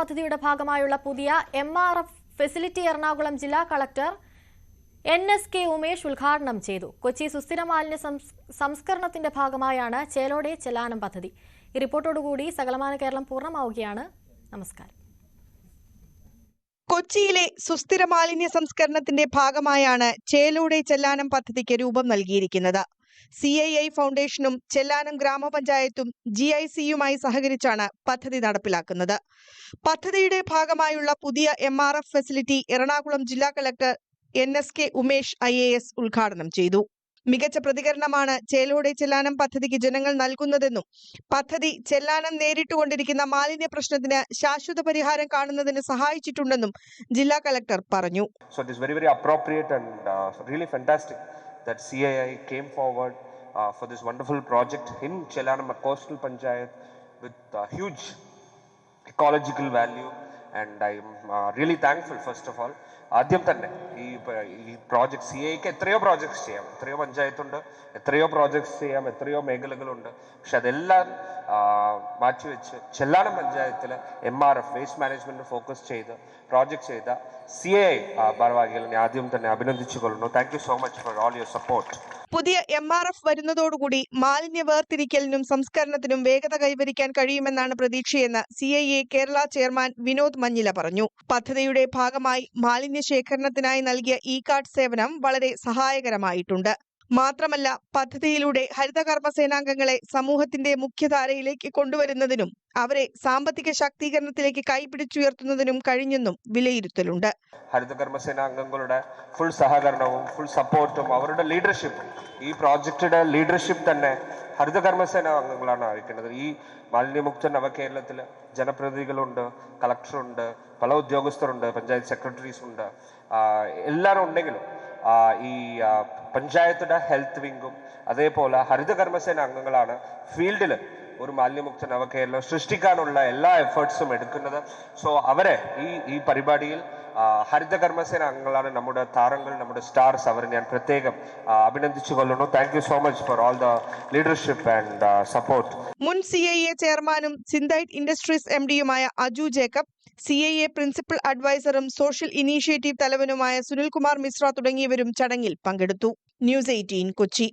പദ്ധതിയുടെ ഭാഗമായുള്ള പുതിയ M R F facility Ernakulam ജില്ലാ collector N S K Umesh ഉദ്ഘാടനം ചെയ്തു. കൊച്ചി സുസ്ഥിര മാലിന്യ സംസ്കരണത്തിന്റെ ഭാഗമായാണ് ചേലോടെ ചെലാനം പദ്ധതി. ഈ റിപ്പോർട്ടോടുകൂടി സകലമാന കേരളം പൂർണമാവുകയാണ്. നമസ്കാരം. കൊച്ചിയിലെ സുസ്ഥിര മാലിന്യ സംസ്കരണത്തിന്റെ ഭാഗമായാണ് ചേലൂടെ ചെല്ലാനം പദ്ധതിക്ക് രൂപം നൽകിയിരിക്കുന്നത്. സി ഐ ഐ ഫൗണ്ടേഷനും ചെല്ലാനം ഗ്രാമപഞ്ചായത്തും ജി ഐ സിയുമായി സഹകരിച്ചാണ് പദ്ധതി നടപ്പിലാക്കുന്നത്. പദ്ധതിയുടെ ഭാഗമായുള്ള പുതിയ M R F facility Ernakulam ജില്ലാ collector N S K Umesh I A S ഉദ്ഘാടനം ചെയ്തു. മികച്ച പ്രതികരണമാണ് ചേലോടെ ചെല്ലാനം പദ്ധതിക്ക് ജനങ്ങൾ നൽകുന്നതെന്നും പദ്ധതി ചെല്ലാനം നേരിട്ടുകൊണ്ടിരിക്കുന്ന മാലിന്യ പ്രശ്നത്തിന് ശാശ്വത പരിഹാരം കാണുന്നതിന് സഹായിച്ചിട്ടുണ്ടെന്നും ജില്ലാ കളക്ടർ പറഞ്ഞു. So very and uh, really fantastic that CII came forward uh, for this wonderful project in Chelanam Coastal Panchayat with uh, huge ecological value and I M really thankful first of all ആദ്യം തന്നെ ഈ ഈ project C ഐക്ക് എത്രയോ projects ചെയ്യാം. എത്രയോ പഞ്ചായത്തുണ്ട് എത്രയോ projects ചെയ്യാം എത്രയോ മേഖലകളുണ്ട്. പക്ഷെ അതെല്ലാം മാറ്റിവെച്ച് ചെല്ലാനം പഞ്ചായത്തിൽ M R F waste management focus ചെയ്ത് പ്രോജക്ട് ചെയ്ത സി ഐ ഭാരവാഹികളെ ആദ്യം തന്നെ അഭിനന്ദിച്ചു കൊള്ളുന്നു thank you so much for all your support പുതിയ എം ആർ എഫ് വരുന്നതോടുകൂടി മാലിന്യ വേർതിരിക്കലിനും സംസ്കരണത്തിനും വേഗത കൈവരിക്കാൻ കഴിയുമെന്നാണ് പ്രതീക്ഷയെന്ന് C I A Kerala chairman Vinod Manjila പറഞ്ഞു. പദ്ധതിയുടെ ഭാഗമായി മാലിന്യ ശേഖരണത്തിനായി നൽകിയ ഇ കാർഡ് സേവനം വളരെ സഹായകരമായിട്ടുണ്ട്. മാത്രമല്ല പദ്ധതിയിലൂടെ ഹരിതകർമ്മ സേനാംഗങ്ങളെ സമൂഹത്തിന്റെ മുഖ്യധാരയിലേക്ക് കൊണ്ടുവരുന്നതിനും അവരെ സാമ്പത്തിക ശാക്തീകരണത്തിലേക്ക് കൈപിടിച്ചുയർത്തുന്നതിനും കഴിഞ്ഞെന്നും വിലയിരുത്തലുണ്ട്. ഹരിതകർമ്മ സേനാംഗങ്ങളുടെ ഫുൾ സഹകരണവും ഫുൾ സപ്പോർട്ടും അവരുടെ ലീഡർഷിപ്പും ഈ പ്രോജക്റ്റിന്റെ ലീഡർഷിപ്പ് തന്നെ ഹരിതകർമ്മ സേനാംഗങ്ങളാണ് അറിയിക്കുന്നത്. ഈ മാലിന്യമുക്ത നവകേരളത്തിൽ ജനപ്രതിനിധികളുണ്ട് കളക്ടറുണ്ട് പല ഉദ്യോഗസ്ഥരുണ്ട് പഞ്ചായത്ത് സെക്രട്ടറീസ് ഉണ്ട്. എല്ലാവരും ഉണ്ടെങ്കിലും ഈ ആഹ് പഞ്ചായത്തിന്റെ ഹെൽത്ത് വിങ്ങും അതേപോലെ ഹരിതകർമ്മസേന അംഗങ്ങളാണ് ഫീൽഡിൽ ഒരു മാലിന്യമുക്ത നവകേരളം സൃഷ്ടിക്കാനുള്ള എല്ലാ എഫേർട്സും എടുക്കുന്നത്. സോ അവരെ ഈ ഈ പരിപാടിയിൽ ഹരിതകർമ്മസേന അംഗങ്ങളാണ് നമ്മുടെ താരങ്ങൾ നമ്മുടെ സ്റ്റാർസ് അവർ ഞാൻ പ്രത്യേകം അഭിനന്ദിച്ചു കൊള്ളുന്നു thank you so much for all the leadership and support മുൻ സി ഐ എ ചെയർമാനും Synthite industries M ഡിയുമായ Aju Jacob C I A principal അഡ്വൈസറും social initiative തലവനുമായ സുനിൽകുമാർ മിശ്ര തുടങ്ങിയവരും ചടങ്ങിൽ പങ്കെടുത്തു. News eighteen Kochi.